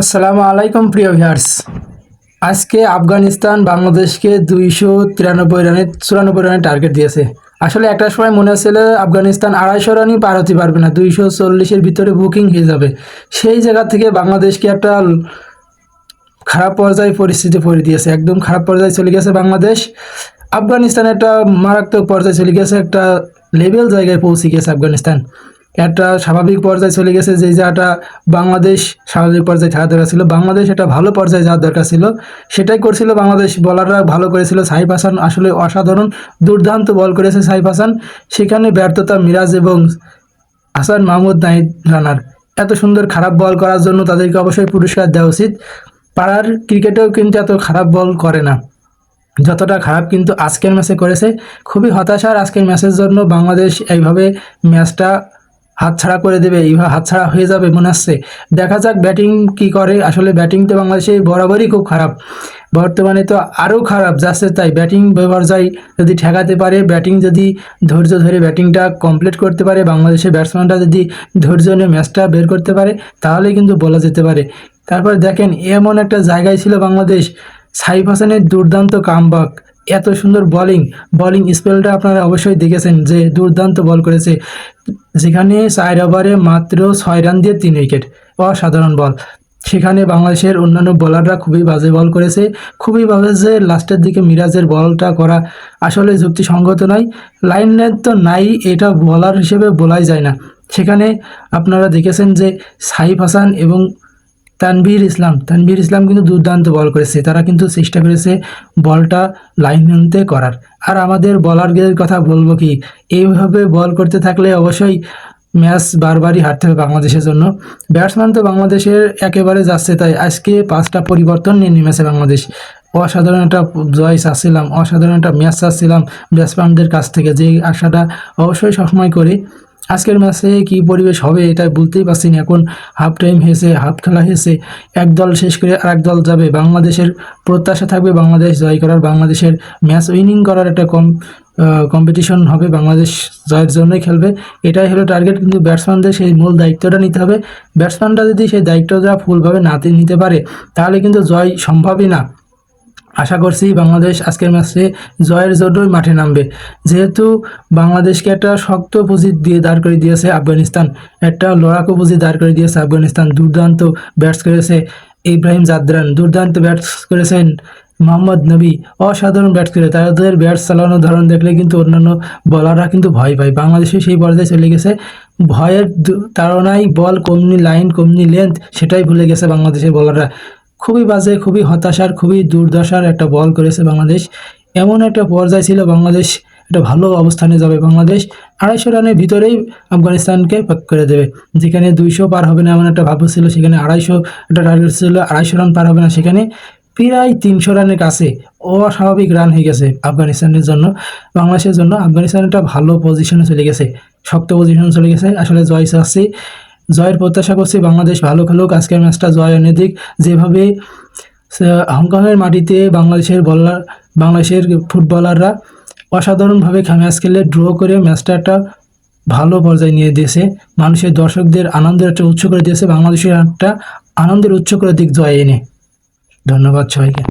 আসসালামু আলাইকুম, প্রিয় ভিয়ার্স আজকে আফগানিস্তান বাংলাদেশকে দুইশো তিরানব্বই রানে, চুরানব্বই রানের টার্গেট দিয়েছে। আসলে একটা সময় মনে হচ্ছিল আফগানিস্তান আড়াইশো রানই পার হতে পারবে না, দুইশো চল্লিশের ভিতরে বুকিং হয়ে যাবে। সেই জায়গা থেকে বাংলাদেশকে একটা খারাপ পর্যায়ে পরিস্থিতি পড়ে দিয়েছে, একদম খারাপ পর্যায়ে চলে গেছে বাংলাদেশ। আফগানিস্তান একটা মারাত্মক পর্যায়ে চলে গেছে, একটা লেভেল জায়গায় পৌঁছে গেছে আফগানিস্তান। একটা স্বাভাবিক পর্যায়ে চলে গেছে যে জায়গাটা বাংলাদেশ স্বাভাবিক পর্যায়ে থাকা দরকার ছিল। বাংলাদেশ একটা ভালো পর্যায়ে যাওয়ার দরকার ছিল। সেটাই করছিল বাংলাদেশ বলাররা, ভালো করেছিল সাইফ হাসান। আসলে অসাধারণ দুর্দান্ত বল করেছে সাইফ হাসান। সেখানে ব্যর্থতা মিরাজ এবং হাসান মাহমুদ নাহিদ রানার। এত সুন্দর খারাপ বল করার জন্য তাদেরকে অবশ্যই পুরস্কার দেওয়া উচিত। পাড়ার ক্রিকেটেও কিন্তু এত খারাপ বল করে না। যতটা খারাপ কিন্তু আজকের ম্যাচে করেছে। খুবই হতাশার আজকের ম্যাচের জন্য বাংলাদেশ এইভাবে ম্যাচটা হাতছাড়া করে দেবে এইভাবে হাতছাড়া হয়ে যাবে, মনে হচ্ছে দেখা যাক ব্যাটিং কি করে। আসলে ব্যাটিং তো বাংলাদেশে বরাবরই খুব খারাপ। বর্তমানে তো আরও খারাপ, যাচ্ছে তাই। ব্যাটিং পর্যায়ে যদি ঠেকাতে পারে, ব্যাটিং যদি ধৈর্য ধরে ব্যাটিংটা কমপ্লিট করতে পারে, বাংলাদেশের ব্যাটসম্যানরা যদি ধৈর্য নিয়ে ম্যাচটা বের করতে পারে, তাহলে কিন্তু বলা যেতে পারে। তারপর দেখেন, এমন একটা জায়গায় ছিল বাংলাদেশ। সাইফ হাসানের দুর্দান্ত কামবাক এত সুন্দর বোলিং বোলিং স্পেলটা আপনারা অবশ্যই দেখেছেন যে দুর্দান্ত বল করেছে। যেখানে চার ওভারে মাত্র ছয় রান দিয়ে তিন উইকেট অসাধারণ বল সেখানে বাংলাদেশের অন্যান্য বোলাররা খুবই বাজে বল করেছে। খুবই বাজে যে লাস্টের দিকে মিরাজের বলটা করা আসলে যুক্তিসঙ্গত নয়। লাইন লেন্থ তো নাই, এটা বলার হিসেবে বলাই যায় না। সেখানে আপনারা দেখেছেন যে সাইফ হাসান এবং তানভীর ইসলাম। তানভীর ইসলাম কিন্তু দুর্দান্ত বল করেছে। তারা কিন্তু চেষ্টা করেছে বলটা লাইন করার। আর আমাদের বলারদের কথা বলব কি? এইভাবে বল করতে থাকলে অবশ্যই ম্যাচ বারবারই হারতে হবে বাংলাদেশের জন্য। ব্যাটসম্যান তো বাংলাদেশের একেবারে যাচ্ছে, তাই আজকে পাঁচটা পরিবর্তন নিয়ে নেমেছে বাংলাদেশ। অসাধারণ একটা জয় চাচ্ছিলাম, অসাধারণ একটা ম্যাচ চাচ্ছিলাম ব্যাটসম্যানদের কাছ থেকে। যে আশাটা অবশ্যই সবসময় করি। আজকের ম্যাচে কি পরিবেশ হবে এটা বলতেই পারছি না। এখন হাফ টাইম হয়েছে হাফ খেলা হয়েছে। এক দল শেষ করে আরেক দল যাবে। বাংলাদেশের প্রত্যাশা থাকবে বাংলাদেশ জয় করার। বাংলাদেশের ম্যাচ উইনিং করার একটা কম কম্পিটিশন হবে। বাংলাদেশ জয়ের জন্যই খেলবে। এটাই হলো টার্গেট কিন্তু ব্যাটসম্যানদের সেই মূল দায়িত্বটা নিতে হবে। ব্যাটসম্যানরা যদি সেই দায়িত্বটা ফুলভাবে না নিতে পারে, তাহলে কিন্তু জয় সম্ভবই না। আশা করছি বাংলাদেশ আজকের ম্যাচে জয়ের জন্যই মাঠে নামবে। যেহেতু বাংলাদেশকে একটা শক্ত পুঁজি দিয়ে দাঁড় করে দিয়েছে আফগানিস্তান, একটা লড়াকু পুঁজি দাঁড় করে দিয়েছে আফগানিস্তান, দুর্দান্ত ব্যাটস করেছে ইব্রাহিম জাদরান, দুর্দান্ত ব্যাটস করেছেন মোহাম্মদ নবী, অসাধারণ ব্যাটস করে তাদের ব্যাটস চালানোর ধরন দেখলে কিন্তু অন্যান্য বলাররা কিন্তু ভয় পায়। বাংলাদেশে সেই পর্যায়ে চলে গেছে, ভয়ের তাড়নায় বল কমনি, লাইন কমনি লেন্থ সেটাই ভুলে গেছে বাংলাদেশের বলাররা খুবই বাজে, খুবই হতাশার, খুবই দুর্দশার একটা বল করেছে বাংলাদেশ। এমন একটা পর্যায় ছিল বাংলাদেশ একটা ভালো অবস্থানে যাবে। বাংলাদেশ আড়াইশো রানের ভিতরেই আফগানিস্তানকে পাক করে দেবে। যেখানে দুইশো পার হবে না এমন একটা ভাব ছিল, সেখানে আড়াইশো একটা টার্গেট ছিল, আড়াইশো রান পার হবে না, সেখানে প্রায় তিনশো রানের কাছে অস্বাভাবিক রান হয়ে গেছে আফগানিস্তানের জন্য। বাংলাদেশের জন্য আফগানিস্তান একটা ভালো পজিশনে চলে গেছে, শক্ত পজিশনে চলে গেছে। আসলে জয় চাচ্ছি। জয়ের প্রত্যাশা করছি, বাংলাদেশ ভালো খেলুক, আজকের ম্যাচটা জয় এনে দিক যেভাবে হংকংয়ের মাটিতে বাংলাদেশের বলার বাংলাদেশের ফুটবলাররা অসাধারণভাবে ম্যাচ খেলে ড্র করে ম্যাচটা একটা ভালো পর্যায়ে নিয়ে দিয়েছে। মানুষের, দর্শকদের আনন্দের একটা উৎস করে দিয়েছে। বাংলাদেশের একটা আনন্দের উৎস করে দিক জয় এনে। ধন্যবাদ সবাইকে।